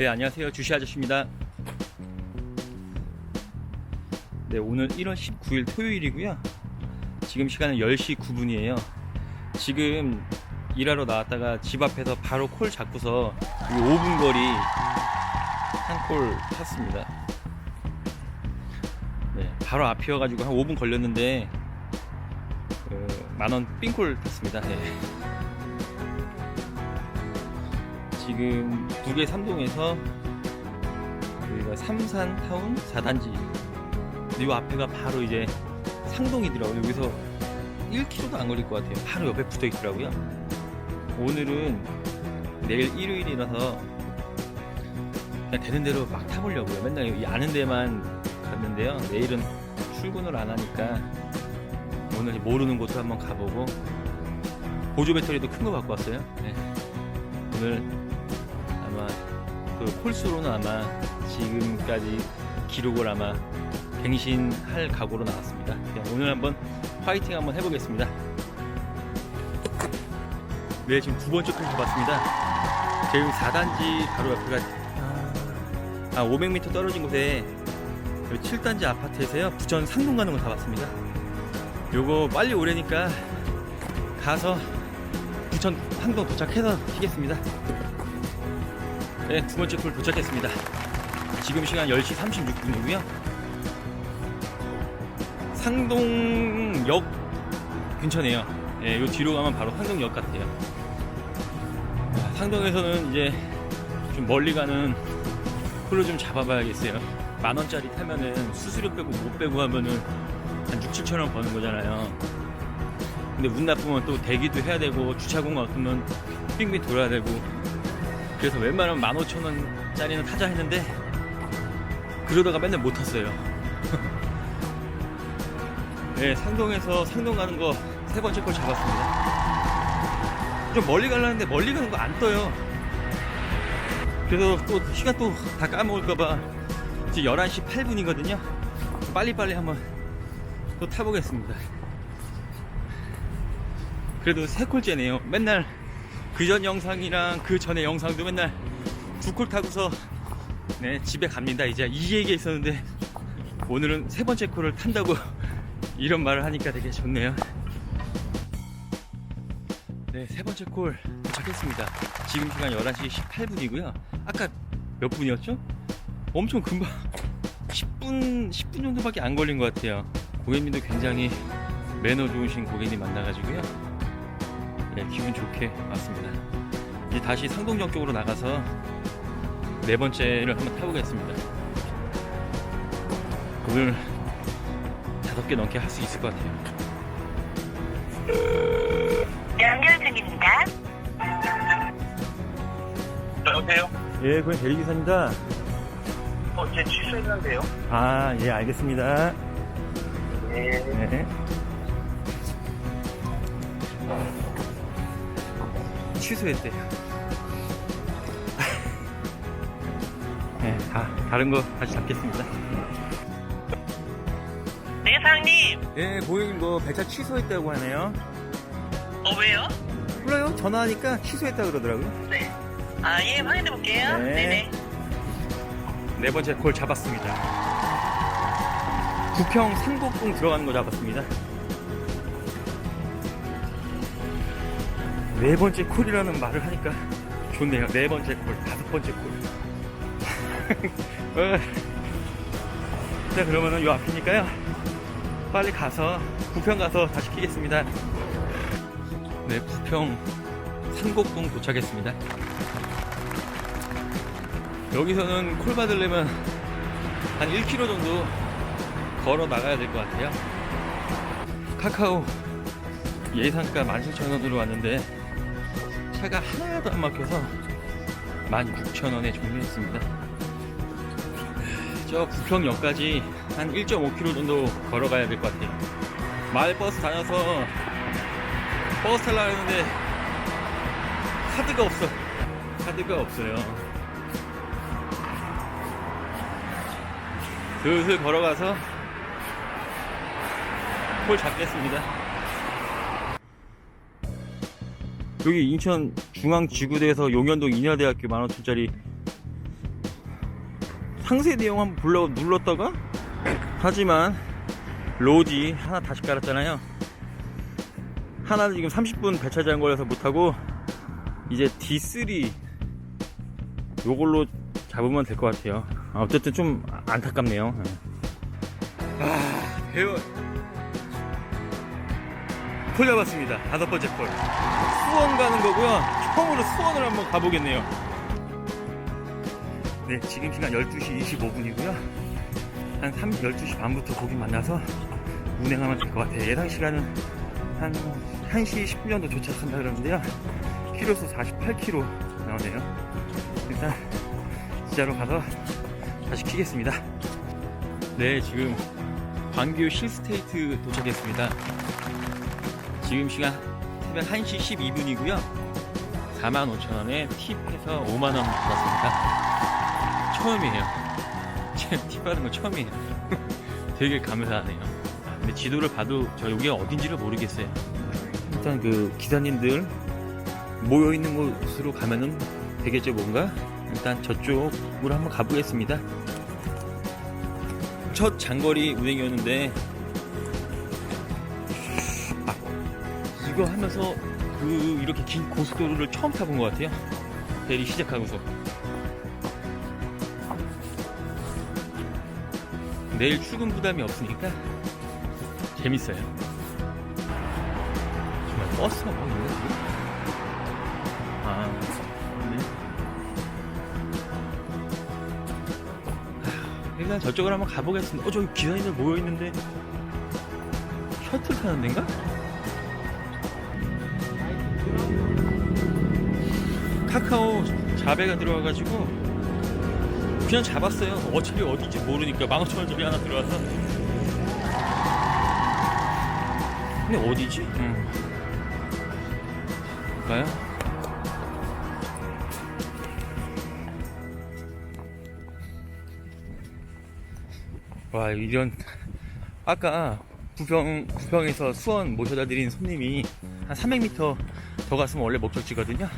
네, 안녕하세요. 주시 아저씨입니다. 네, 오늘 1월 19일 토요일이고요. 지금 시간은 10시 9분이에요. 지금 일하러 나왔다가 집 앞에서 바로 콜 잡고서 여기 5분 거리 한 콜 탔습니다. 네, 바로 앞이어가지고 한 5분 걸렸는데 그 만원 삥콜 탔습니다. 네. 지금 북의 삼동에서 여기가 삼산타운 4단지. 이 앞에가 바로 이제 상동이더라고요. 여기서 1km도 안 걸릴 것 같아요. 바로 옆에 붙어 있더라고요. 오늘은 내일 일요일이라서 그냥 되는 대로 막 타보려고요. 맨날 이 아는 데만 갔는데요. 내일은 출근을 안 하니까 오늘 모르는 곳도 한번 가보고 보조 배터리도 큰 거 갖고 왔어요. 네. 오늘 아마 그 콜수로는 아마 지금까지 기록을 아마 갱신할 각오로 나왔습니다. 그냥 오늘 한번 파이팅 한번 해보겠습니다. 네, 지금 두 번째 콜 잡았습니다. 지금 4단지 바로 옆에가 아 500m 떨어진 곳에 7단지 아파트에서요 부천 상동 가는 거 잡았습니다. 요거 빨리 오래니까 가서 부천 상동 도착해서 키겠습니다. 네, 두 번째 콜 도착했습니다. 지금 시간 10시 36분이고요. 상동역 근처네요. 예, 요 뒤로 가면 바로 상동역 같아요. 아, 상동에서는 이제 좀 멀리 가는 콜로 좀 잡아봐야겠어요. 만 원짜리 타면은 수수료 빼고 못 빼고 하면은 한 6, 7천 원 버는 거잖아요. 근데 운 나쁘면 또 대기도 해야 되고 주차공 같으면 빙빙 돌아야 되고 그래서 웬만하면 15,000원짜리는 타자 했는데 그러다가 맨날 못 탔어요. 네, 상동에서 상동 가는 거 세 번째 걸 잡았습니다. 좀 멀리 가려는데 멀리 가는 거 안 떠요. 그래서 또 시간 또 다 까먹을까봐 지금 11시 8분이거든요. 빨리빨리 한번 또 타보겠습니다. 그래도 세 콜째네요. 맨날 그전 영상이랑 그 전에 영상도 맨날 두콜 타고서 네, 집에 갑니다. 이제 이 얘기 있었는데 오늘은 세 번째 콜을 탄다고 이런 말을 하니까 되게 좋네요. 네, 세 번째 콜 도착했습니다. 지금 시간 11시 18분이고요. 아까 몇 분이었죠? 엄청 금방 10분, 10분 정도밖에 안 걸린 것 같아요. 고객님도 굉장히 매너 좋으신 고객님 만나가지고요. 네, 기분 좋게 왔습니다. 이제 다시 상동역 쪽으로 나가서 네 번째를 한번 타보겠습니다. 오늘 다섯 개 넘게 할 수 있을 것 같아요. 연결 중입니다. 여보세요? 예, 그건 대리기사입니다. 어, 제 취소했는데요? 아, 예, 알겠습니다. 네. 네. 취소했대요. 네, 다, 다른 거 다시 잡겠습니다. 네, 사장님. 예, 고객님 뭐 배차 취소했다고 하네요. 어, 왜요? 몰라요? 전화하니까 취소했다 그러더라고요. 네. 아, 예, 확인해 볼게요. 네. 네네. 네 번째 콜 잡았습니다. 부평 상곡동 들어가는 거 잡았습니다. 네 번째 콜이라는 말을 하니까 좋네요. 네 번째 콜, 다섯 번째 콜. 어. 자, 그러면은 요 앞이니까요. 빨리 가서 부평 가서 다시 키겠습니다. 네, 부평 상곡동 도착했습니다. 여기서는 콜 받으려면 한 1km 정도 걸어 나가야 될 것 같아요. 카카오 예상가 17,000원으로 왔는데 차가 하나도 안 막혀서 16,000원에 종료했습니다. 저 부평역까지 한 1.5km 정도 걸어가야 될 것 같아요. 마을 버스 다녀서 버스 타려고 했는데 카드가 없어. 카드가 없어요. 슬슬 걸어가서 콜 잡겠습니다. 여기 인천 중앙지구대에서 용현동 인하대학교 만원천짜리 상세 내용 한번 보려고 눌렀다가 하지만 로지 하나 다시 깔았잖아요. 하나는 지금 30분 배차장 걸려서 못하고 이제 D3 요걸로 잡으면 될 것 같아요. 아, 어쨌든 좀 안타깝네요. 아 배워 폴 잡았습니다. 다섯 번째 폴 수원 가는 거고요. 처음으로 수원을 한번 가보겠네요. 네 지금 시간 12시 25분이고요. 한 3, 12시 반부터 고기 만나서 운행하면 될 것 같아요. 예상 시간은 한 1시 10분 정도 도착한다 그러는데요. 키로수 48km 나오네요. 일단 지하로 가서 다시 키겠습니다. 네 지금 광교 실스테이트 도착했습니다 지금 시간 새벽 1시 12분이고요. 45,000원에 팁해서 5만원 받았습니다. 처음이에요. 지금 팁 받은 거 처음이에요. 되게 감사하네요. 근데 지도를 봐도 저 여기가 어딘지를 모르겠어요. 일단 그 기사님들 모여있는 곳으로 가면은 되겠죠 뭔가? 일단 저쪽으로 한번 가보겠습니다. 첫 장거리 운행이었는데 이거 하면서 그 이렇게 긴 고속도로를 처음 타본 것 같아요 대리 시작하고서 내일 출근 부담이 없으니까 재밌어요 정말 버스가 뭐 있는 지금? 아 네. 하, 일단 저쪽으로 한번 가보겠습니다 어 저기 기사님들 모여있는데 셔틀 타는 데인가? 카카오 자배가 들어와가지고 그냥 잡았어요. 어차피 어딘지 모르니까 15,000원짜리 하나 들어와서. 근데 어디지? 음. 볼까요? 와, 이런. 아까 부평, 부평에서 수원 모셔다 드린 손님이 한 300m 더 갔으면 원래 목적지거든요.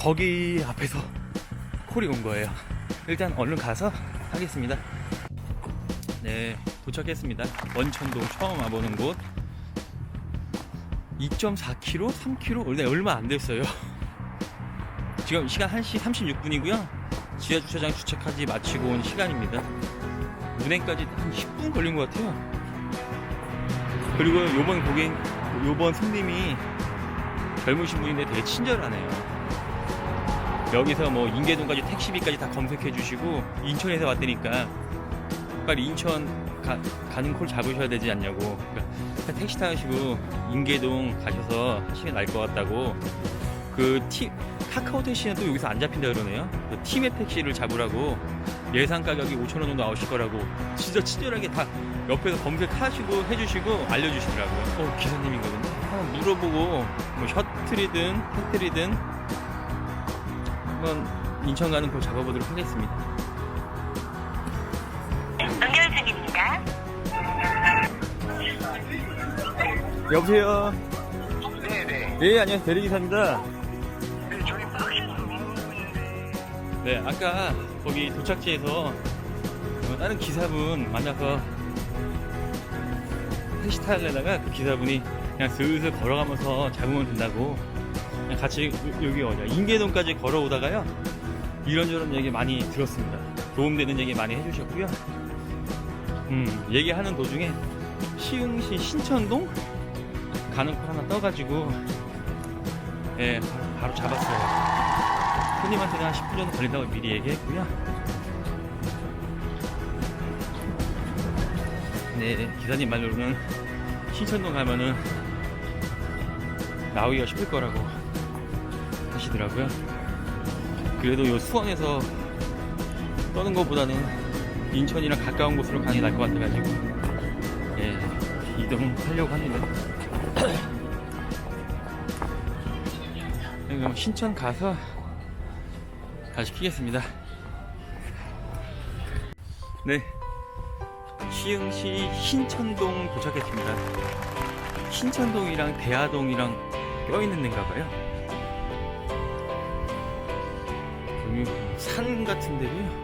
거기 앞에서 콜이 온 거예요. 일단 얼른 가서 하겠습니다. 네, 도착했습니다. 원천동 처음 와보는 곳. 2.4km, 3km? 네, 얼마 안 됐어요. 지금 시간 1시 36분이고요. 지하 주차장 주차까지 마치고 온 시간입니다. 운행까지 한 10분 걸린 것 같아요. 그리고 요번 고객, 요번 손님이 젊으신 분인데 되게 친절하네요. 여기서 뭐 인계동까지 택시비까지 다 검색해 주시고 인천에서 왔다니까. 빨리 인천 가, 가는 콜 잡으셔야 되지 않냐고. 그러니까 택시 타시고 인계동 가셔서 하시면 나을 것 같다고. 그 티, 카카오 택시는 또 여기서 안 잡힌다 그러네요. 그 팀의 택시를 잡으라고. 예상 가격이 5천원 정도 나오실 거라고. 진짜 친절하게 다 옆에서 검색하시고 해주시고 알려주시더라고요. 어 기사님이거든요 한번 물어보고 뭐 셔틀이든 택트리든 한번 인천 가는 걸 잡아보도록 하겠습니다. 연결 중입니다. 여보세요. 네네. 네, 안녕하세요. 대리기사입니다. 네, 저희 혹시 네, 아까 거기 도착지에서 어, 다른 기사분 만나서 택시 타려다가 그 기사분이 그냥 슬슬 걸어가면서 잡으면 된다고 같이 요- 여기 어디야 인계동까지 걸어오다가요 이런저런 얘기 많이 들었습니다. 도움되는 얘기 많이 해주셨고요. 음, 얘기하는 도중에 시흥시 신천동 가는 코 하나 떠가지고 예, 바로 잡았어요. 손님한테는 한 10분 정도 걸린다고 미리 얘기했고요. 네, 기사님 말로는 신천동 가면은 나오기가 쉽을 거라고 하시더라고요. 그래도 요 수원에서 떠는 것보다는 인천이랑 가까운 곳으로 가는 게 나을 것 같아가지고 예, 이동하려고 합니다. 네, 그럼 신천 가서 다시 키겠습니다. 네. 시흥시 신천동 도착했습니다. 신천동이랑 대하동이랑 껴있는 데인가 봐요. 산 같은 데고요.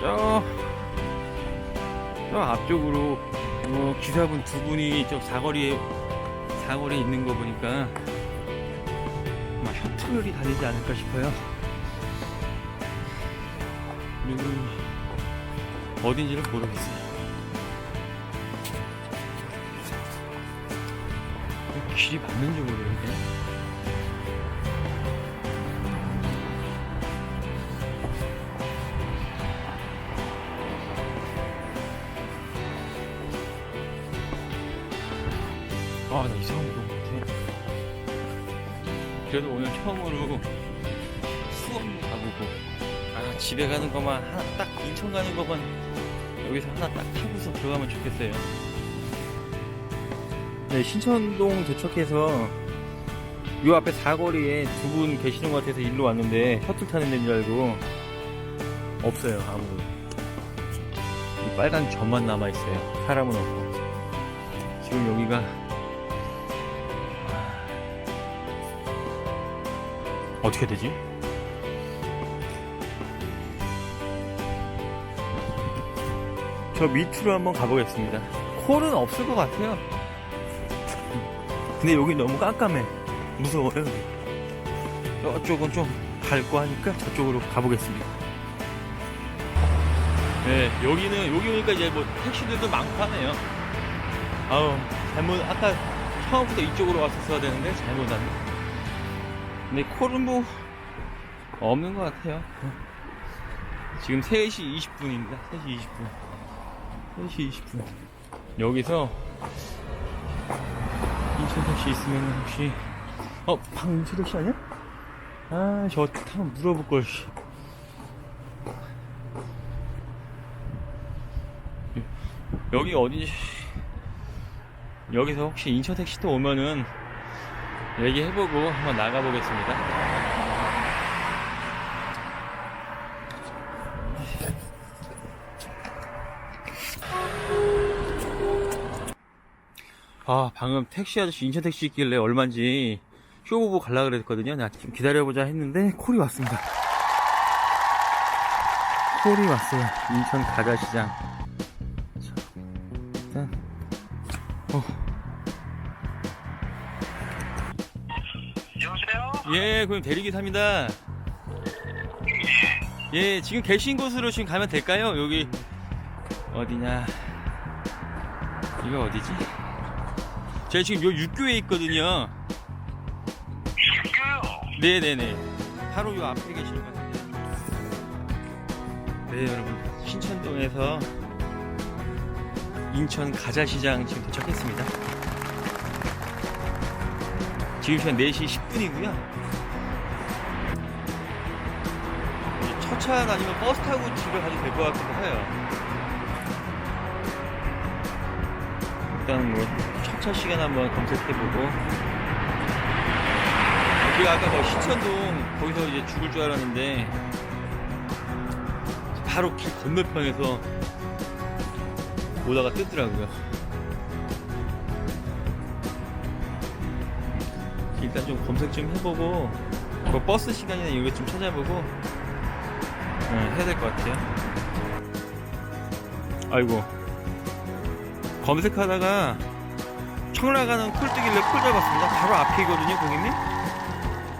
저, 저 앞쪽으로 어, 기사분 두 분이 저 사거리에 사거리에 있는 거 보니까 아마 셔틀이 다니지 않을까 싶어요. 그리고 어딘지를 모르겠어요. 길이 맞는지 모르겠네. 처음으로 수업도 가보고, 아, 집에 가는 것만, 하나 딱 인천 가는 것만 여기서 하나 딱 타고서 들어가면 좋겠어요. 네, 신천동 도착해서 요 앞에 사거리에 두 분 계시는 것 같아서 일로 왔는데 셔틀 타는 데인 줄 알고 없어요, 아무도. 이 빨간 점만 남아 있어요. 사람은 없고. 지금 여기가 어떻게 되지? 저 밑으로 한번 가보겠습니다. 콜은 없을 것 같아요. 근데 여기 너무 깜깜해. 무서워요. 여기. 저쪽은 좀 밝고 하니까 저쪽으로 가보겠습니다. 네, 여기는, 여기 오니까 이제 뭐 택시들도 많고 하네요. 아우, 잘못, 아까 처음부터 이쪽으로 왔었어야 되는데 잘못 왔네. 근데 콜은 뭐 없는 것 같아요. 지금 3시 20분입니다. 3시 20분. 3시 20분. 여기서 택시 있으면 혹시 어 택시 아니야? 아저 타면 물어볼 걸. 씨. 여기 어디지? 여기서 혹시 인천 택시도 오면은 얘기해보고 한번 나가보겠습니다. 아, 방금 택시 아저씨, 인천 택시 있길래 얼마인지 쇼 보고 갈라 그랬거든요. 나좀 기다려보자 했는데 콜이 왔습니다. 콜이 왔어요. 인천 가자시장. 예, 그럼 대리기사입니다. 예, 지금 계신 곳으로 지금 가면 될까요? 여기 어디냐? 이거 어디지? 제가 지금 요 육교에 있거든요. 육교요. 네네네. 바로 요 앞에 계시는 것 같은데. 네, 여러분. 신천동에서 인천 가자시장 지금 도착했습니다. 지금 시간 4시 10분이고요. 첫차 아니면 버스 타고 집에 가도 될 것 같기도 해요. 일단 뭐 첫차 시간 한번 검색해보고 우리가 아까 뭐 신천동 거기서 이제 죽을 줄 알았는데 바로 길 건너편에서 오다가 뜨더라고요. 일단 좀 검색 좀 해보고 뭐 버스 시간이나 이거 좀 찾아보고 네, 해야 될 것 같아요. 아이고 검색하다가 청라 가는 콜 뜨길래 콜 잡았습니다. 바로 앞이거든요, 고객님.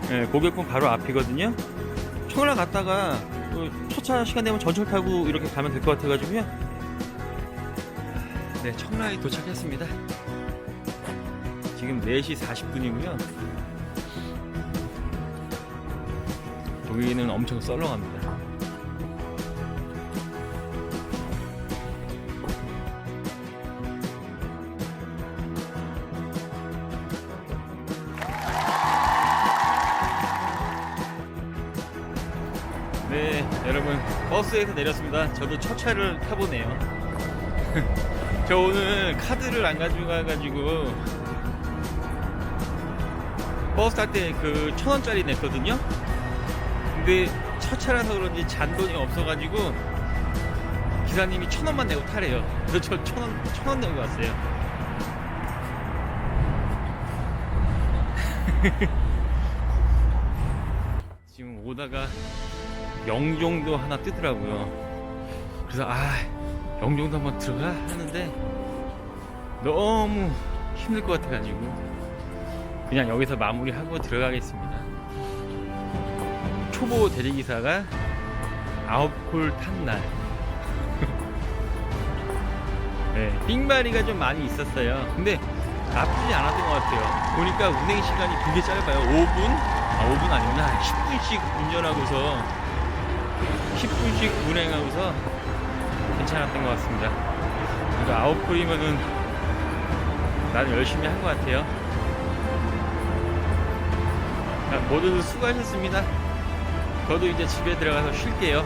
네, 고객분 바로 앞이거든요. 청라 갔다가 또 첫차 시간 되면 전철 타고 이렇게 가면 될 것 같아가지고요. 네, 청라에 도착했습니다. 지금 4시 40분이고요. 여기는 엄청 썰렁합니다. 버스에서 내렸습니다. 저도 첫 차를 타보네요. 저 오늘 카드를 안 가지고 가가지고 버스 탈 때 그 천 원짜리 냈거든요. 근데 첫 차라서 그런지 잔돈이 없어가지고 기사님이 천 원만 내고 타래요. 그래서 저 천 원, 천원 내고 왔어요. 지금 오다가 영종도 하나 뜨더라고요. 그래서 아 영종도 한번 들어가 하는데 너무 힘들 것 같아가지고 그냥 여기서 마무리하고 들어가겠습니다. 초보 대리기사가 아홉 콜 탄 날. 네, 삑마리가 좀 많이 있었어요. 근데 나쁘지 않았던 것 같아요. 보니까 운행 시간이 되게 짧아요. 5분? 아, 5분 아니구나. 10분씩 운전하고서 10분씩 운행하고서 괜찮았던 것 같습니다. 아홉 콜이면은 나는 열심히 한 것 같아요. 자, 모두들 수고하셨습니다. 저도 이제 집에 들어가서 쉴게요.